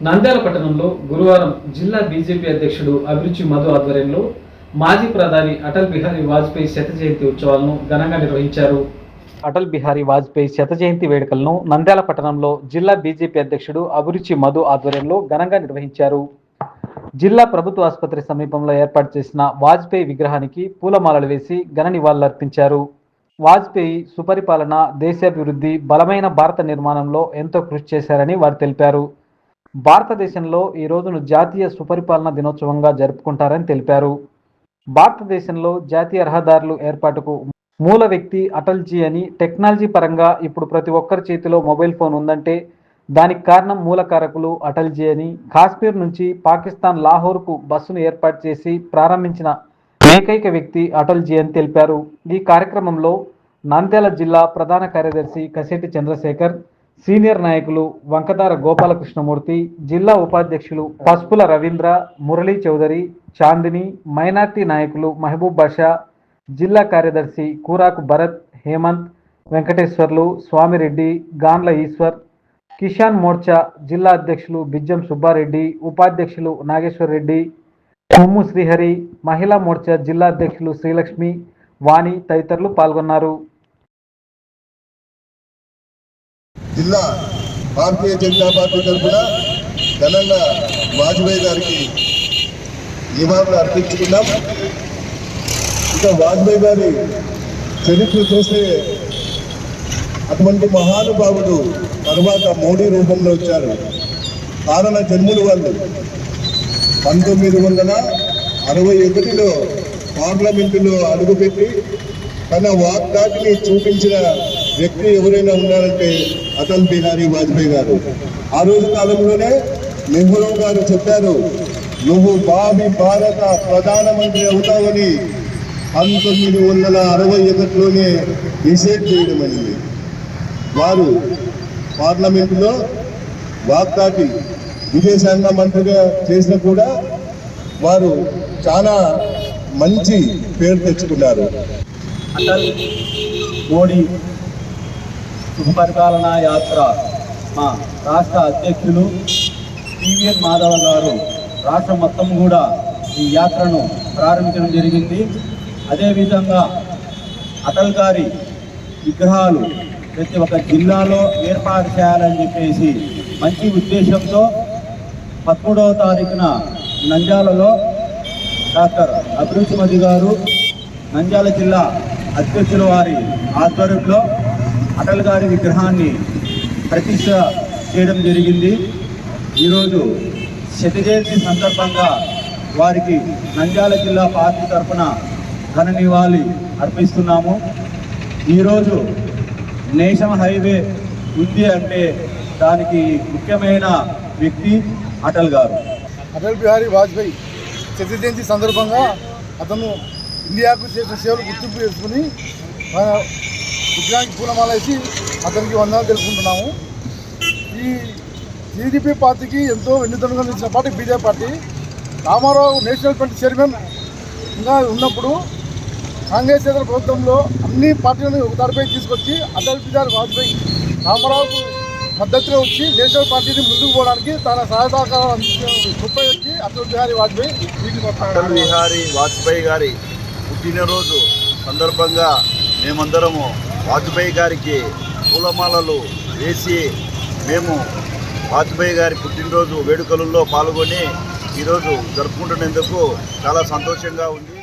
నంద్యాల పట్టణంలో గురువారం జిల్లా బీజేపీ అధ్యక్షుడు అభిరుచి మధు ఆధ్వర్యంలో మాజీ ప్రధాని అటల్ బిహారీ వాజ్పేయి శత జయంతి ఉత్సవాలను ఘనంగా నిర్వహించారు. అటల్ బిహారీ వాజ్పేయి శత జయంతి వేడుకలను నంద్యాల పట్టణంలో జిల్లా బీజేపీ అధ్యక్షుడు అభిరుచి మధు ఆధ్వర్యంలో ఘనంగా నిర్వహించారు. జిల్లా ప్రభుత్వ ఆసుపత్రి సమీపంలో ఏర్పాటు చేసిన వాజ్పేయి విగ్రహానికి పూలమాలలు వేసి ఘన నివాళులర్పించారు వాజ్పేయి సుపరిపాలన దేశాభివృద్ధి బలమైన భారత నిర్మాణంలో ఎంతో కృషి చేశారని వారు తెలిపారు. భారతదేశంలో ఈ రోజును జాతీయ సుపరిపాలన దినోత్సవంగా జరుపుకుంటారని తెలిపారు. భారతదేశంలో జాతీయ రహదారులు ఏర్పాటుకు మూల వ్యక్తి అటల్జీ అని టెక్నాలజీ పరంగా ఇప్పుడు ప్రతి ఒక్కరి చేతిలో మొబైల్ ఫోన్ ఉందంటే దానికి కారణం మూలకారకులు అటల్జీ అని. కాశ్మీర్ నుంచి పాకిస్తాన్ లాహోర్కు బస్సును ఏర్పాటు చేసి ప్రారంభించిన ఏకైక వ్యక్తి అటల్జీ అని తెలిపారు. ఈ కార్యక్రమంలో నంద్యాల జిల్లా ప్రధాన కార్యదర్శి కసేటి చంద్రశేఖర్ సీనియర్ నాయకులు వంకదార గోపాలకృష్ణమూర్తి జిల్లా ఉపాధ్యక్షులు పసుపుల రవీంద్ర మురళీ చౌదరి చాందిని మైనార్టీ నాయకులు మహబూబ్ బాషా జిల్లా కార్యదర్శి కూరాకు భరత్ హేమంత్ వెంకటేశ్వర్లు స్వామిరెడ్డి గాన్ల ఈశ్వర్ కిషాన్ మోర్చా జిల్లా అధ్యక్షులు బిజ్జం సుబ్బారెడ్డి ఉపాధ్యక్షులు నాగేశ్వర్ రెడ్డి కొమ్ము శ్రీహరి మహిళా మోర్చా జిల్లా అధ్యక్షులు శ్రీలక్ష్మి వాణి తదితరులు పాల్గొన్నారు. జిల్లా భారతీయ జనతా పార్టీ తరఫున ఘనంగా వాజ్పేయి గారికి నివాళులు అర్పించుకున్నాం. ఇక వాజ్పేయి గారి చరిత్ర చూస్తే అటువంటి మహానుభావుడు తర్వాత మోడీ రూపంలో వచ్చారు. కారణ జన్ములు వాళ్ళు. పంతొమ్మిది వందల అరవై ఒకటిలో పార్లమెంటులో అడుగుపెట్టి తన వాగ్దాటిని చూపించిన వ్యక్తి ఎవరైనా ఉన్నారంటే అటల్ బిహారీ వాజ్పేయి గారు. ఆ రోజు కాలంలోనే నెహ్రూ గారు చెప్పారు నువ్వు బాబి భారత ప్రధానమంత్రి అవుతావని పంతొమ్మిది వందల అరవై ఒకటిలోనే డిసైడ్ చేయడం అయింది. వారు పార్లమెంటులో వాగ్దాటి విదేశాంగ మంత్రిగా చేసిన కూడా వారు చాలా మంచి పేరు తెచ్చుకున్నారు. అటల్ మోడీ సుపరిపాలన యాత్ర మా రాష్ట్ర అధ్యక్షులు టీవీఎన్ మాధవ గారు రాష్ట్రం మొత్తం కూడా ఈ యాత్రను ప్రారంభించడం జరిగింది. అదేవిధంగా అటల్ గారి విగ్రహాలు ప్రతి ఒక్క జిల్లాలో ఏర్పాటు చేయాలని చెప్పేసి మంచి ఉద్దేశంతో పదమూడవ తారీఖున నంద్యాలలో డాక్టర్ అభిరుచి మధు గారు నంద్యాల జిల్లా అధ్యక్షుల వారి ఆధ్వర్యంలో అటల్ గారి విగ్రహాన్ని ప్రతిష్ట చేయడం జరిగింది. ఈరోజు శత జయంతి సందర్భంగా వారికి నంద్యాల జిల్లా పార్టీ తరఫున ఘన నివాళి అర్పిస్తున్నాము. ఈరోజు నేషనల్ హైవే ఉంది అంటే దానికి ముఖ్యమైన వ్యక్తి అటల్ గారు. అటల్ బిహారీ వాజ్పేయి శత జయంతి సందర్భంగా అతను ఇండియాకు చేసిన సేవలు గుర్తింపు చేసుకుని విజయానికి పూలమాల వేసి అతనికి వందనాలు తెలుపుకుంటున్నాము. ఈ టీడీపీ పార్టీకి ఎంతో వెన్నుదన్నుగా నిలిచిన party BJP party. Ramarao national front chairman ఇంకా ఉన్నప్పుడు కాంగ్రెస్ ఇతర ప్రభుత్వంలో అన్ని పార్టీలను ఒక తరపై తీసుకొచ్చి అటల్ బిహారీ వాజ్పేయి రామారావుకు మద్దతుగా వచ్చి నేషనల్ పార్టీని ముందుకు పోవడానికి తన సహాయ సహకారాలు అందించిన గొప్ప వ్యక్తి అటల్ బిహారీ వాజ్పేయి అటల్ బిహారీ వాజ్పేయి గారి పుట్టినరోజు సందర్భంగా మేమందరము వాజ్పేయి గారికి పూలమాలలు వేసి మేము వాజ్పేయి గారి పుట్టినరోజు వేడుకలలో పాల్గొని ఈరోజు జరుపుకుంటున్నందుకు చాలా సంతోషంగా ఉంది.